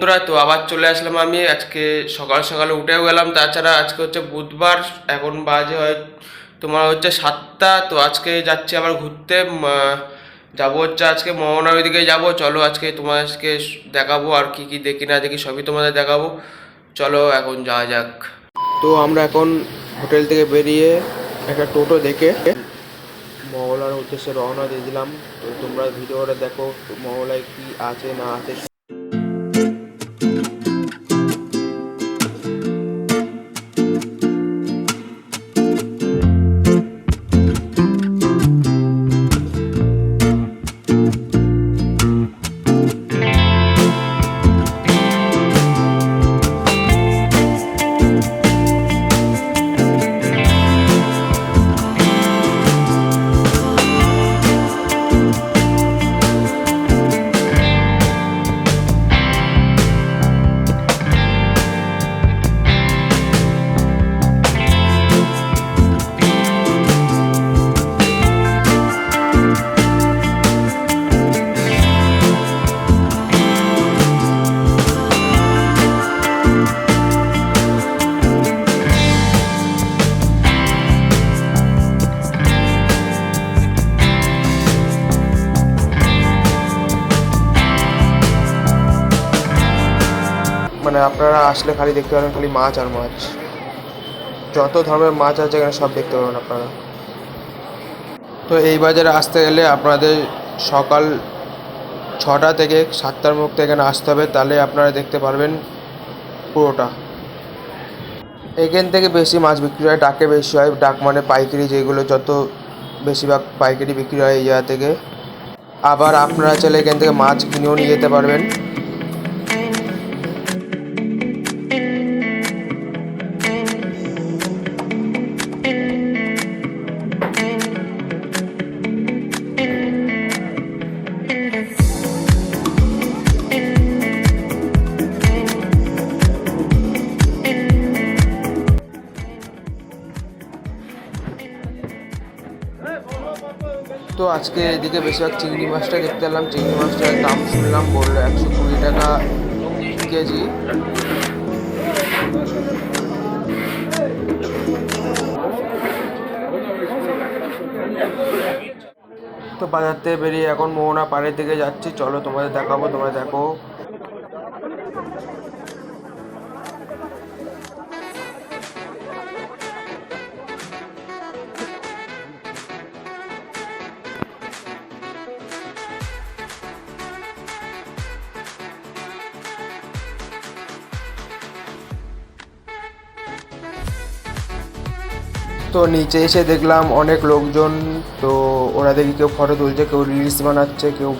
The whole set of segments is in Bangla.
বন্ধুরা, তো আবার চলে আসলাম আমি। আজকে সকাল সকালে উঠেও গেলাম। তাছাড়া আজকে হচ্ছে বুধবার, এখন বাজে হয়, তোমার হচ্ছে সাতটা। তো আজকে যাচ্ছি আবার ঘুরতে। যাব হচ্ছে আজকে মোহনার ওইদিকে যাব। চলো আজকে তোমাদেরকে দেখাবো আর কি কি দেখি না দেখি, সবই তোমাদের দেখাবো। চলো এখন যাওয়া যাক। তো আমরা এখন হোটেল থেকে বেরিয়ে একটা টোটো দেখে মহলার উদ্দেশ্যে রওনা দিয়ে দিলাম। তো তোমরা ভিডিওটা দেখো মহলায় কি আছে না আছে মানে আপনারা আসলে খালি দেখতে পাবেন খালি মাছ আর মাছ। যত ধরনের মাছ আছে এখানে সব দেখতে পাবেন আপনারা। তো এই বাজারে আসতে গেলে আপনাদের সকাল ছটা থেকে সাতটার মধ্যে এখানে আসতে হবে, তাহলে আপনারা দেখতে পারবেন পুরোটা। এখান থেকে বেশি মাছ বিক্রি হয়, ডাকে বেশি হয়, ডাক মানে পাইকারি যেগুলো, যত বেশিরভাগ পাইকারি বিক্রি হয় এই জায়গা থেকে। আবার আপনারা চাইলে এখান থেকে মাছ কিনেও নিয়ে যেতে পারবেন। তো আজকে এদিকে বেশিরভাগ চিংড়ি মাছটা দেখতে এলাম চিংড়ি মাছটার দাম শুনলাম বলল একশো কুড়ি টাকা কেজি। তো বাজার থেকে বেরিয়ে এখন মোহনা পাড়ের দিকে যাচ্ছি। চলো তোমাদের দেখাবো তোমরা দেখো। তো নিচে এসে দেখলাম অনেক লোকজন, তো ওরা দেখি কেউ ফটো তুলছে, কেউ রিলস বানাচ্ছে, কেউ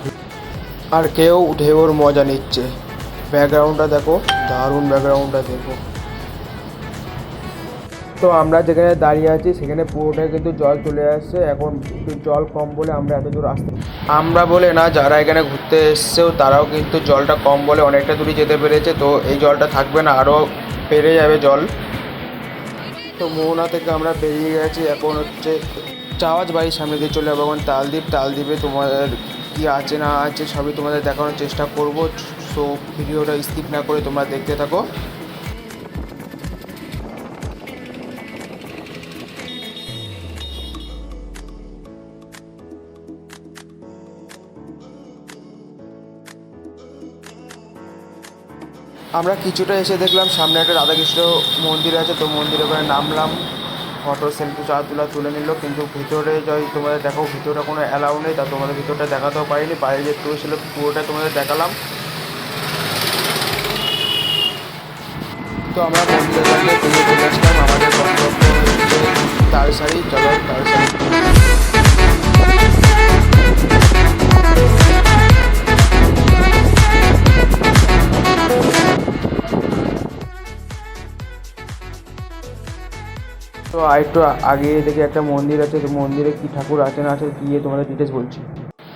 আর কেউ ঢেউর মজা নিচ্ছে। ব্যাকগ্রাউন্ডটা দেখো, দারুণ ব্যাকগ্রাউন্ডটা দেখো। তো আমরা যেখানে দাঁড়িয়ে আছি, সেখানে পুরোটাই কিন্তু জল চলে আসছে। এখন জল কম বলে আমরা এত দূর আসতে আমরা বলে না, যারা এখানে ঘুরতে এসছেও তারাও কিন্তু জলটা কম বলে অনেকটা দূরে যেতে পেরেছে। তো এই জলটা থাকবে না, আরও বেড়ে যাবে জল। তো মোহনা থেকে আমরা বেরিয়ে গেছি। এখন হচ্ছে চাওয়াজ বাড়ির সামনে দিয়ে চলে যাব। এখন তালদ্বীপ, তালদ্বীপে তোমাদের কি আছে না আছে সবই তোমাদের দেখানোর চেষ্টা করব। সো ভিডিওটা স্কিপ না করে তোমরা দেখতে থাকো। আমরা কিছুটা এসে দেখলাম, সামনে একটা রাধাকৃষ্ণ মন্দির আছে, তো মন্দিরে ওখানে নামলাম। ফটো, সেলফি চা তোলা তুলে নিল, কিন্তু ভিতরে যদি তোমাদের দেখো ভিতরে কোনো অ্যালাউ নেই, তা তোমাদের ভিতরটা দেখাতেও পারিনি, বাইরে যে টুর ছিল পুরোটা তোমাদের দেখালাম। তো আমরা মন্দিরে করে আসলাম, আমাদের হচ্ছে তালসারি চলো তালসারি তো আরেকটু আগে দেখে একটা মন্দির আছে, তো মন্দিরে কি ঠাকুর আছে না আছে গিয়ে তোমাদের ডিটেলস বলছি।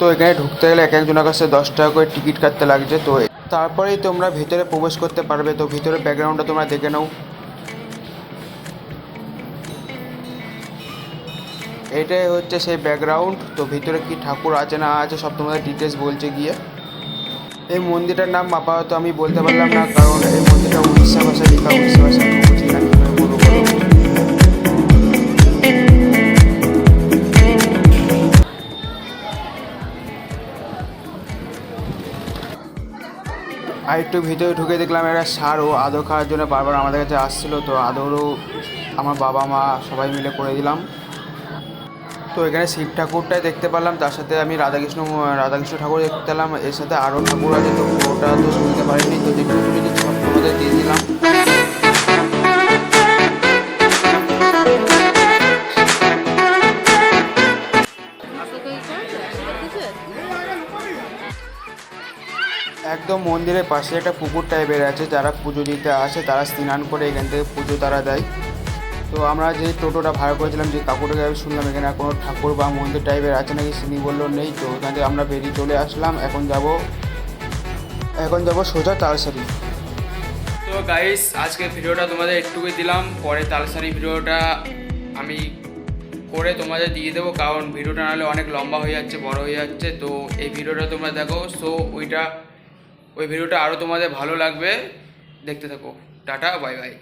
তো এখানে ঢুকতে গেলে এক একজনের কাছে দশ টাকা করে টিকিট কাটতে লাগছে, তো তারপরেই তোমরা ভিতরে প্রবেশ করতে পারবে, তো ভিতরে ব্যাকগ্রাউন্ডটা তোমরা দেখে নাও। এটাই হচ্ছে সেই ব্যাকগ্রাউন্ড তো ভিতরে কি ঠাকুর আছে না আছে সব তোমাদের ডিটেলস বলছে গিয়ে। এই মন্দিরটার নাম আপাতত আমি বলতে পারলাম না, কারণ এই মন্দিরটা উড়িষ্যা ভাষায় লেখা, উড়িষ্যা ভাষা বুঝি না। আর একটু ভিতরে ঢুকে দেখলাম একটা সার ও আদর খাওয়ার জন্য বারবার আমাদের কাছে আসছিল, তো আদরও আমার বাবা, মা সবাই মিলে করে দিলাম। তো এখানে শিব ঠাকুরটাই দেখতে পারলাম তার সাথে আমি রাধাকৃষ্ণ রাধাকৃষ্ণ ঠাকুর দেখতে পেলাম, এর সাথে আরও ঠাকুর আছে, তো ওটা তো শুনতে পারিনি তো একদম মন্দিরের পাশে একটা পুকুর টাইপের আছে, যারা পুজো দিতে আসে, তারা স্নান করে এখান থেকে পুজো তারা দেয়। তো আমরা যে টোটোটা ভাড়া করেছিলাম, যে কাকুটাকে আমি শুনলাম, এখানে কোনো ঠাকুর বা মন্দির টাইপের আছে নাকি, সিনি বলল নেই। তো ওখান থেকে আমরা বেরিয়ে চলে আসলাম। এখন যাব এখন যাব সোজা তালসারি। তো গাইস আজকে ভিডিওটা তোমাদের একটুকুই দিলাম। পরে তালসারি ভিডিওটা আমি করে তোমাদের দিয়ে দেবো, কারণ ভিডিওটা নাহলে অনেক লম্বা হয়ে যাচ্ছে, বড় হয়ে যাচ্ছে। তো এই ভিডিওটা তোমরা দেখো। সো ওইটা ওই ভিডিওটা আরও তোমাদের ভালো লাগবে। দেখতে থাকো। Tata bye bye.